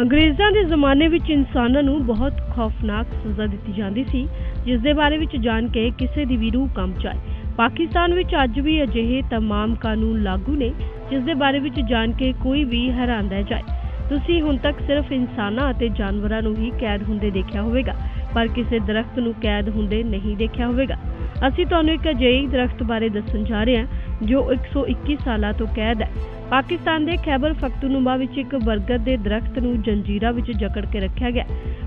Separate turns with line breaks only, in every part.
ਅੰਗਰੇਜ਼ਾਂ ਦੇ ਜ਼ਮਾਨੇ ਵਿੱਚ ਇਨਸਾਨਾਂ ਨੂੰ ਬਹੁਤ ਖੌਫਨਾਕ ਸਜ਼ਾ ਦਿੱਤੀ ਜਾਂਦੀ ਸੀ ਜਿਸ ਦੇ ਬਾਰੇ ਵਿੱਚ ਜਾਣ ਕੇ ਕਿਸੇ ਦੀ ਵੀ ਰੂਹ ਕੰਬ ਜਾਏ ਪਾਕਿਸਤਾਨ ਵਿੱਚ ਅੱਜ ਵੀ ਅਜਿਹੇ तमाम ਕਾਨੂੰਨ ਲਾਗੂ ਨੇ ਜਿਸ ਦੇ ਬਾਰੇ ਵਿੱਚ ਜਾਣ ਕੇ ਕੋਈ ਵੀ ਹੈਰਾਨ ਰਹਿ ਜਾਏ ਤੁਸੀਂ ਹੁਣ ਤੱਕ ਸਿਰਫ ਇਨਸਾਨਾਂ ਅਤੇ ਜਾਨਵਰਾਂ ਨੂੰ ਹੀ ਕੈਦ ਹੁੰਦੇ ਦੇਖਿਆ ਹੋਵੇਗਾ ਪਰ ਕਿਸੇ ਦਰਖਤ ਨੂੰ ਕੈਦ ਹੁੰਦੇ ਨਹੀਂ ਦੇਖਿਆ ਹੋਵੇਗਾ ਅਸੀਂ ਤੁਹਾਨੂੰ ਇੱਕ ਅਜਿਹੇ ਦਰਖਤ ਬਾਰੇ ਦੱਸਣ ਜਾ ਰਹੇ ਹਾਂ ਜੋ 121 ਸਾਲਾਂ ਤੋਂ ਕੈਦ ਹੈ ਪਾਕਿਸਤਾਨ ਦੇ ਖੈਬਰ ਫਖਤੂਨੁਮਾ ਵਿੱਚ ਇੱਕ ਬਰਗਦ ਦੇ ਦਰਖਤ ਨੂੰ ਜੰਜੀਰਾਂ ਵਿੱਚ ਜਕੜ ਕੇ ਰੱਖਿਆ ਗਿਆ।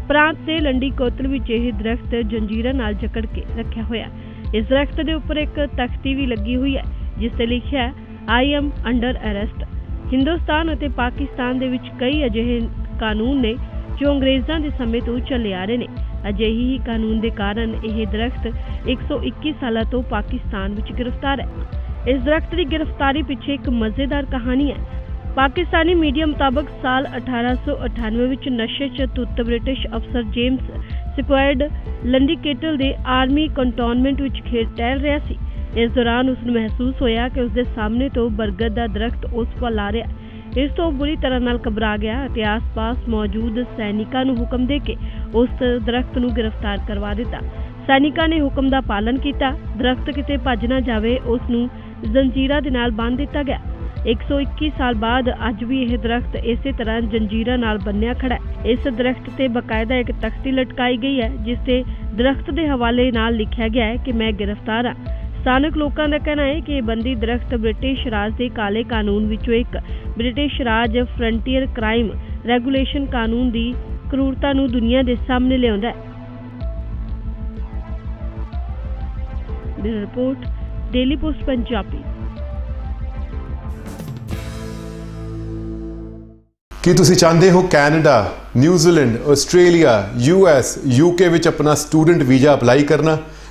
ਪ੍ਰਾਂਤ ਦੇ ਲੰਡੀ ਕੋਤਲ ਵਿੱਚ ਇਹ ਦਰਖਤ ਜੰਜੀਰਾ ਨਾਲ ਜਕੜ ਕੇ ਰੱਖਿਆ ਹੋਇਆ। ਇਸ ਦਰਖਤ ਦੇ ਉੱਪਰ ਇੱਕ ਤਖਤੀ ਵੀ ਲੱਗੀ ਹੋਈ ਹੈ, ਜਿਸ ਤੇ ਲਿਖਿਆ ਹੈ I am under arrest Hindustan ਅਤੇ ਪਾਕਿਸਤਾਨ ਦੇ ਵਿੱਚ ਕਈ ਅਜਿਹੇ ਕਾਨੂੰਨ ਨੇ ਜੋ ਅੰਗਰੇਜ਼ਾਂ ਦੇ ਸਮੇਂ ਤੋਂ ਚੱਲੇ ਆ ਰਹੇ ਨੇ। ਅਜਿਹੀ ਹੀ ਕਾਨੂੰਨ ਦੇ ਕਾਰਨ ਇਹ ਦਰਖਤ 121 ਸਾਲਾਂ ਤੋਂ ਪਾਕਿਸਤਾਨ ਵਿੱਚ ਗ੍ਰਿਫਤਾਰ ਹੈ। ਇਸ ਦਰਖਤ ਦੀ ਗ੍ਰਿਫਤਾਰੀ ਪਿੱਛੇ ਇੱਕ ਮਜ਼ੇਦਾਰ ਕਹਾਣੀ ਹੈ। ਪਾਕਿਸਤਾਨੀ ਮੀਡੀਆ ਮੁਤਾਬਕ ਸਾਲ 1898 ਵਿੱਚ ਨਸ਼ੇ 'ਚ ਧੁੱਤ ਬ੍ਰਿਟਿਸ਼ ਅਫਸਰ ਜੇਮਸ ਸਿਕੁਐਰਡ ਲੰਡੀਕੇਟਲ ਦੇ ਆਰਮੀ ਕੰਟੋਨਮੈਂਟ ਵਿੱਚ ਖੇਡ ਟਹਿਲ ਰਿਹਾ ਸੀ। ਇਸ ਦੌਰਾਨ ਉਸ ਨੂੰ ਮਹਿਸੂਸ ਹੋਇਆ ਕਿ ਉਸ ਦੇ ਸਾਹਮਣੇ ਤੋਂ ਬਰਗਦ ਦਾ ਦਰਖਤ ਉਸ ਵੱਲ ਆ ਰਿਹਾ ਇਸ ਤੋਂ ਬੁਰੀ ਤਰ੍ਹਾਂ ਨਾਲ ਘਬਰਾ ਗਿਆ ਅਤੇ ਆਸ-ਪਾਸ ਮੌਜੂਦ ਸੈਨਿਕਾਂ ਨੂੰ ਹੁਕਮ ਦੇ ਕੇ ਉਸ ਦਰਖਤ ਨੂੰ ਗ੍ਰਿਫਤਾਰ ਕਰਵਾ ਦਿੱਤਾ। ਸੈਨਿਕਾਂ ਨੇ ਹੁਕਮ ਦਾ ਪਾਲਣ ਕੀਤਾ। ਦਰਖਤ ਕਿਤੇ ਭੱਜ ਨਾ ਜਾਵੇ ਉਸ ਨੂੰ ਜ਼ੰਜੀਰਾਂ ਦੇ ਨਾਲ ਬੰਨ੍ਹ ਦਿੱਤਾ ਗਿਆ। 121 ਸਾਲ ਬਾਅਦ ਅੱਜ ਵੀ ਇਹ ਦਰਖਤ ਇਸੇ ਤਰ੍ਹਾਂ ਜੰਜੀਰਾਂ ਨਾਲ ਬੰਨਿਆ ਖੜਾ ਹੈ। ਇਸ ਦਰਖਤ ਤੇ ਬਕਾਇਦਾ ਇੱਕ ਤਖਤੀ ਲਟਕਾਈ ਗਈ ਹੈ, ਜਿਸ ਤੇ ਦਰਖਤ ਦੇ ਹਵਾਲੇ ਨਾਲ ਲਿਖਿਆ ਗਿਆ ਹੈ ਕਿ ਮੈਂ ਗ੍ਰਿਫਤਾਰ ਹਾਂ। ਸਥਾਨਕ ਲੋਕਾਂ ਦਾ ਕਹਿਣਾ ਹੈ ਕਿ ਇਹ ਬੰਦੀ ਦਰਖਤ ਬ੍ਰਿਟਿਸ਼ ਰਾਜ ਦੇ ਕਾਲੇ ਕਾਨੂੰਨ ਵਿੱਚੋਂ ਇੱਕ। British Raj frontier crime regulation ਕਾਨੂੰਨ ਦੀ ਕਰੂਰਤਾ ਨੂੰ ਦੁਨੀਆ ਦੇ ਸਾਹਮਣੇ ਲਿਆਉਂਦਾ ਹੈ। ਰਿਪੋਰਟ ਡੇਲੀ ਪੋਸਟ ਪੰਜਾਬੀ
ਕੀ ਤੁਸੀਂ ਚਾਹੁੰਦੇ ਹੋ Canada, New Zealand, Australia US UK ਵਿੱਚ ਆਪਣਾ ਸਟੂਡੈਂਟ ਵੀਜ਼ਾ ਅਪਲਾਈ ਕਰਨਾ?